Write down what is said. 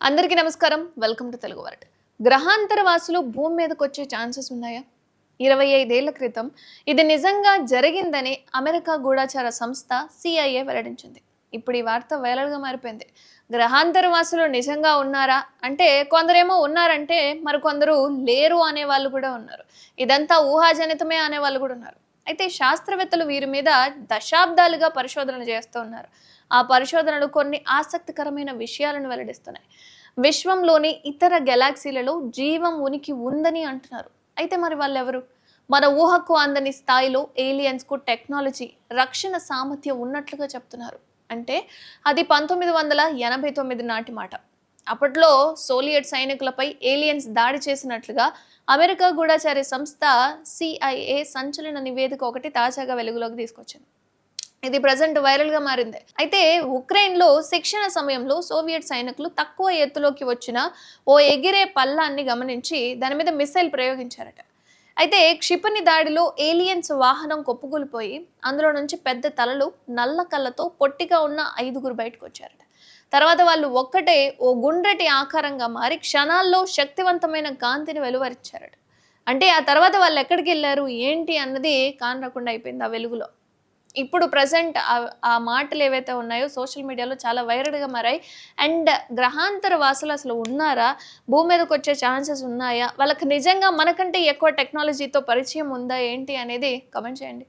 అందరికీ నమస్కారం. Welcome to Telugu world. గ్రహాంతర వాసులు భూమి మీదకి వచ్చే ఛాన్సెస్ ఉన్నాయా? ఇరవై ఐదేళ్ళ క్రితం ఇది నిజంగా జరిగిందని అమెరికా గూఢాచార సంస్థ సిఐఏ వెల్లడించింది. ఇప్పుడు ఈ వార్త వైరల్గా మారిపోయింది. గ్రహాంతర వాసులు నిజంగా ఉన్నారా? అంటే కొందరేమో ఉన్నారంటే మరికొందరు లేరు అనే వాళ్ళు కూడా ఉన్నారు. ఇదంతా ఊహాజనితమే అనే వాళ్ళు కూడా ఉన్నారు. అయితే శాస్త్రవేత్తలు వీరి మీద దశాబ్దాలుగా పరిశోధన చేస్తూ ఉన్నారు. ఆ పరిశోధనలు కొన్ని ఆసక్తికరమైన విషయాలను వెల్లడిస్తున్నాయి. విశ్వంలోని ఇతర గెలాక్సీలలో జీవం ఉనికి ఉందని అంటున్నారు. అయితే మరి వాళ్ళు ఎవరు మన ఊహకు అందని స్థాయిలో ఏలియన్స్కు టెక్నాలజీ రక్షణ సామర్థ్యం ఉన్నట్లుగా చెప్తున్నారు. అంటే అది పంతొమ్మిది వందల ఎనభై తొమ్మిది నాటి మాట. అప్పట్లో సోలియట్ సైనికులపై ఏలియన్స్ దాడి చేసినట్లుగా అమెరికా గూఢాచార్య సంస్థ సిఐఏ సంచలన నివేదిక ఒకటి తాజాగా వెలుగులోకి తీసుకొచ్చింది. ఇది ప్రజెంట్ వైరల్గా మారింది. అయితే ఉక్రెయిన్లో శిక్షణ సమయంలో సోవియట్ సైనికులు తక్కువ ఎత్తులోకి వచ్చిన ఓ ఎగిరే పల్లాన్ని గమనించి దాని మీద మిసైల్ ప్రయోగించారట. అయితే క్షిపణి దాడిలో ఏలియన్స్ వాహనం కొప్పుకూలిపోయి అందులో నుంచి పెద్ద తలలు నల్ల కళ్ళతో పొట్టిగా ఉన్న ఐదుగురు బయటకు వచ్చారట. తర్వాత వాళ్ళు ఒక్కటే ఓ గుండ్రటి ఆకారంగా మారి క్షణాల్లో శక్తివంతమైన కాంతిని వెలువరించారట అంటే ఆ తర్వాత వాళ్ళు ఎక్కడికి వెళ్ళారు ఏంటి అన్నది కానరాకుండా అయిపోయింది ఆ వెలుగులో. ఇప్పుడు ప్రజెంట్ ఆ మాటలు ఏవైతే ఉన్నాయో సోషల్ మీడియాలో చాలా వైరల్గా మారాయి. అండ్ గ్రహాంతర వాసులు అసలు ఉన్నారా? భూమి మీదకి వచ్చే ఛాన్సెస్ ఉన్నాయా? వాళ్ళకి నిజంగా మనకంటే ఎక్కువ టెక్నాలజీతో పరిచయం ఉందా ఏంటి అనేది కమెంట్ చేయండి.